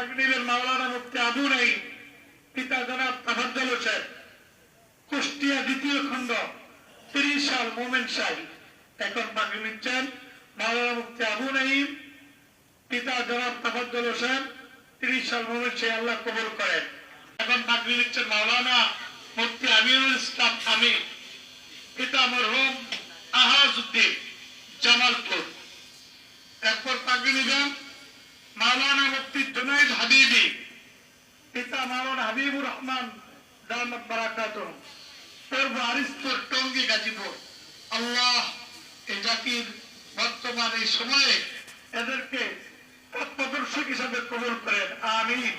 পাগড়িলেন মাওলানা মুফতি আবু নাই পিতা জনাব তাফাজ্জল হোসেন, কুষ্টিয়া দ্বিতীয় খণ্ড, তিরিশ সাল মোমেন শাহী। এখন পাগড়ি নিচ্ছেন মাওলানা মুফতি আবু নাইম পিতা জনাব তাফাজ্জল হোসেন, তিরিশ সাল মোমেন শাহী আল্লাহ কবুল করেন। এখন পাগড়ি নিচ্ছেন মাওলানা মুফতি আমিরুল ইসলাম আমির পিতা মরহুম আহাজউদ্দিন, জামালপুর। এরপর পাগড়ি নিবেন। হাবিবি। পিতা মাওলানা হাবিবুর রহমান। দামত বারাকাত টঙ্গী গাজীপুর। আল্লাহ এই জাতির বর্তমান এই সময়ে এদেরকে পথপ্রদর্শক হিসাবে কবুল করেন। আমিন।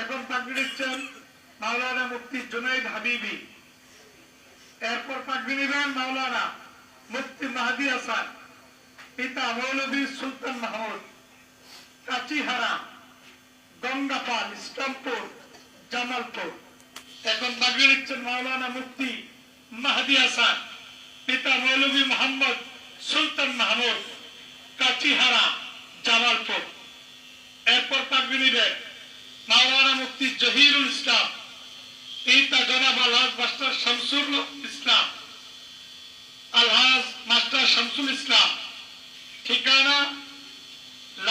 এখন পাগড়ি নিচ্ছেন মাওলানা মুফতি জুনাইদ হাবিবি। এরপর পাগড়ি নিবেন মাওলানা মুফতি মাহাদি হাসান। পিতা মৌলবী সুলতান মাহমুদ। কাচিহারা, গঙ্গাপাল, ইসলামপুর, জামালপুর। এখন বাগিয়ে নিচ্ছেন মাওলানা মুফতি মাহাদি হাসান, পিতা মৌলবী মোহাম্মদ সুলতান মাহমুদ, কাচিহারা, জামালপুর। এরপর পাগড়ি নিবেন মাওলানা মুফতি জহিরুল ইসলাম। পিতা জনাব আলহাজ মাস্টার শামসুল ইসলাম। আলহাজ মাস্টার শামসুল ইসলাম। ঠিকানা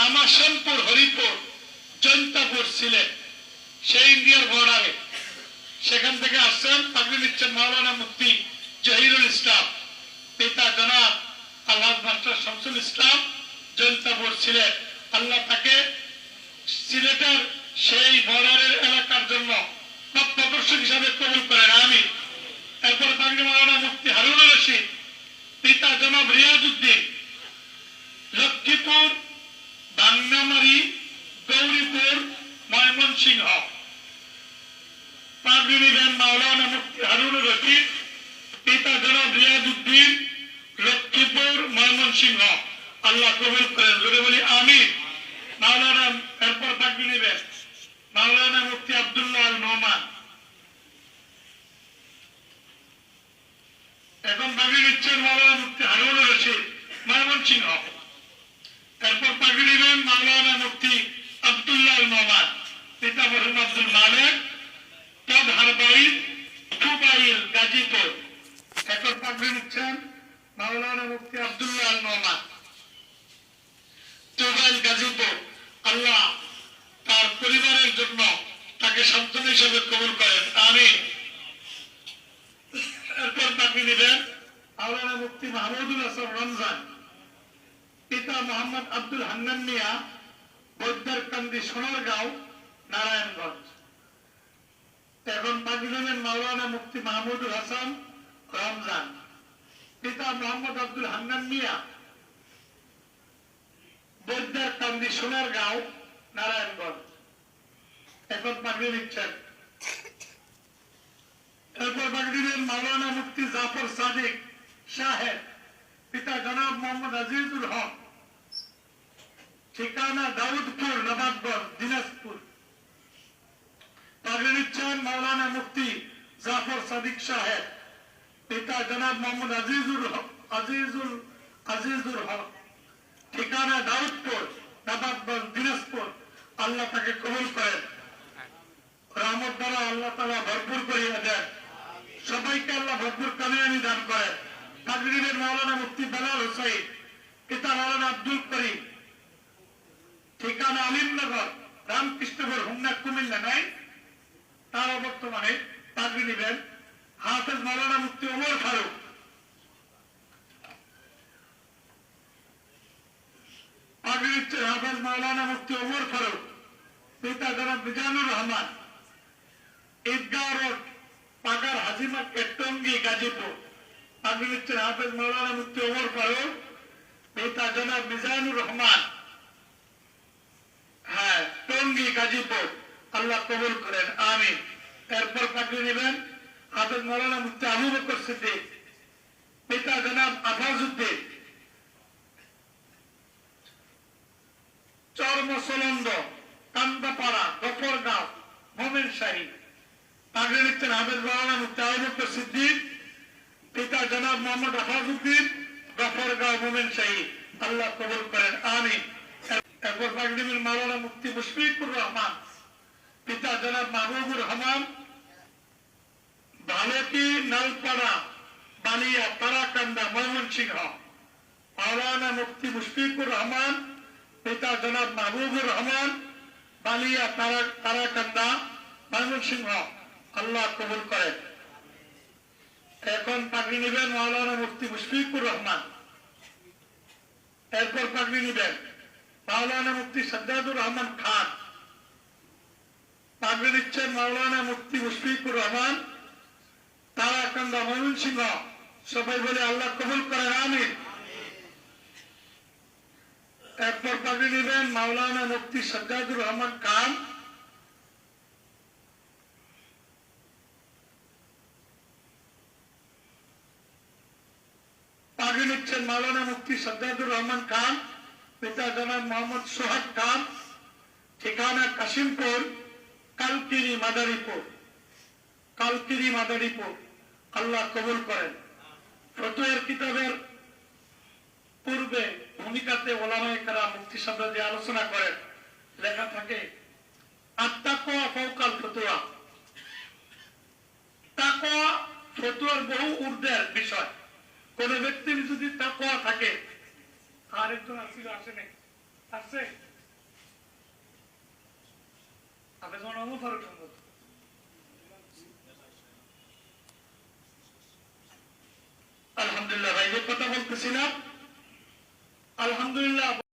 লামাশনপুর হরিপুর জৈন্তাপুর সিলেট, সেই ইন্ডিয়ার বর্ডারে সেখান থেকে আসছেন পাগড়ি নিচ্ছেন মাওলানা মুফতি জহিরুল ইসলাম, পিতা জনাব আল্লাহ মাস্টার শামসুল ইসলাম জৈন্তাপুর সিলেট। আল্লাহ তাকে সিলেটের সেই বর্ডারের এলাকার জন্য প্রদর্শক হিসাবে কবুল করেন। আমি এরপর পাগড়ি মাওলানা মুফতি হারুন রশিদ, পিতা জনাব রিয়াজউদ্দিন, লক্ষ্মীপুর বাংনামারি গৌরীপুর, ময়মনসিংহ। পাগড়ি নিবেন মাওলানা মুফতি হারুন রশিদ, পিতা জনাব রিয়াজউদ্দিন, লক্ষ্মীপুর, ময়মনসিংহ। আল্লাহ কবুল করেন। জোরে বলি আমি মাওলানা, এরপর পাগড়ি নিবেন মাওলানা মুফতি আব্দুল্লাহ আল নোমান এখন পাগড়ি নিচ্ছেন মাওলানা মুফতি হারুন রশিদ, ময়মনসিংহ। পাগড়ি মাওলানা মুফতি আব্দুল্লাহ মোহাম্মদ পিতা মরহুম আব্দুল মালেক, পদ হারবাইল টুবাইল গাজীপুর। এরপর পাগড়ি নিচ্ছেন মাওলানা মুফতি আব্দুল্লাহ মোহাম্মদ। টুবাইল গাজীপুর, আল্লাহ তার পরিবারের জন্য তাকে সন্তান হিসেবে কবুল করেন। আমি এরপর পাগড়ি নেবেন মাওলানা মুফতি মাহমুদুল হাসান রমজান। পিতা মোহাম্মদ আব্দুল হান্নান মিয়া, বৈদ্যার কান্দি সোনারগাঁও, নারায়ণগঞ্জ। এখন পাকিস্তানের মাওলানা মুফতি মাহমুদুল হাসান, রমজান। পিতা মোহাম্মদ আব্দুল হান্নান মিয়া, বৈদ্যার কান্দি সোনারগাঁও, নারায়ণগঞ্জ। এখন পাগড়ি নিচ্ছেন। এরপর নেন মাওলানা মুফতি জাফর সাদিক সাহেব, পিতা জনাব মোহাম্মদ আজিজুল হক। ঠিকানা দাউদপুর, নবাবগঞ্জ, দিনাজপুর। পাগড়ি নিচ্ছেন মাওলানা মুফতি জাফর সাদিক সাহেব, পিতা জনাব মোহাম্মদ আজিজুল আজিজুল আজিজুল হক। ঠিকানা দাউদপুর, নবাবগঞ্জ, দিনাজপুর। আল্লাহ তাকে কবুল করেন। রহমত দ্বারা আল্লাহ তালা ভরপুর করিয়া দেন। সবাইকে আল্লাহ ভরপুর কামিয়ানি দান করেন। তাজরিবের মাওলানা মুফতি বেলাল হুসাইন পিতা মাওলানা আব্দুল করিম। ঠিকানা আলিমনগর, রামকৃষ্ণপুর হুমনা কুমিল্লা নাই। তারা বর্তমানে তাজরি নিবেন হাফেজ মাওলানা মুফতি ওমর ফারুক। হাফেজ মাওলানা মুফতি ওমর ফারুক, পিতা জনাব মিজানুর রহমান। রোড পাগার হাজিমা কেটঙ্গি, গাজীপুর। হচ্ছে হাফেজ মাওলানা মুফতি ওমর ফারুক, পিতা জনাব মিজানুর রহমান। টঙ্গি গাজীপুর আল্লাহ কবুল করেন। আমিন। এরপর পাগড়ি নেবেন হাফেজ মাওলানা মুফতি আবু বকর সিদ্দিক, পিতা জনাব আফাজউদ্দিন চর্মসলন্দ কান্দাপাড়া গফরগাঁও মোমেন শাহী। পাগড়ি নিচ্ছেন হাফেজ মাওলানা মুফতি আবু বকর সিদ্দিক, পিতা জনাব মোহাম্মদ আফাজউদ্দিন গফরগাঁও মোমেন শাহী। আল্লাহ কবুল করেন। আমিন। এরপর পাগড়ি নেবেন মাওলানা মুফতি মুশফিকুর রহমান, পিতা জনাব মাহবুবুর রহমান ভালকি নালপাড়া, বালিয়া, তারাকান্দা, ময়মনসিংহ। মাওলানা মুফতি মুশফিকুর রহমান, পিতা জনাব মাহবুবুর রহমান, বালিয়া, তারা তারাকান্দা, ময়মনসিংহ। আল্লাহ কবুল করেন। এখন পাগড়ি নেবেন মাওলানা মুফতি মুশফিকুর রহমান। এরপর পাগড়ি নেবেন। মাওলানা মুফতি সজ্জাদুর রহমান খান, পাগড়ি নিচ্ছেন মাওলানা মুফতি মুশফিকুর রহমান, তারাকান্দা ময়মন সিংহ সবাই বলে আল্লাহ কবুল করেন, আমিন। এরপর পাগড়ি নেবেন মাওলানা মুফতি সজ্জাদুর রহমান খান। পাগড়ি নিচ্ছেন মাওলানা মুফতি সজ্জাদুর রহমান খান। পিতা জনাব মোহাম্মদ সোহাগ খান, ঠিকানা কাশিমপুর কালকিরি মাদারীপুর। কালকিরি মাদারীপুর, আল্লাহ কবুল করেন। ফতোয়ের কিতাবের পূর্বে ভূমিকাতে ওলামায়ে কেরাম মুফতি সাহেবরা যে আলোচনা করেন, লেখা থাকে, আত্মাকোয়া ফৌকাল ফতুয়া। তাকোয়া ফতুয়ার বহু ঊর্ধ্বের বিষয়। কোন ব্যক্তির যদি তাকোয়া থাকে আরেকজন আসছিল আসে নাই। আসছে? সম্ভব আলহামদুলিল্লাহ ভাই যে কথা বলতেছিলাম। আলহামদুলিল্লাহ।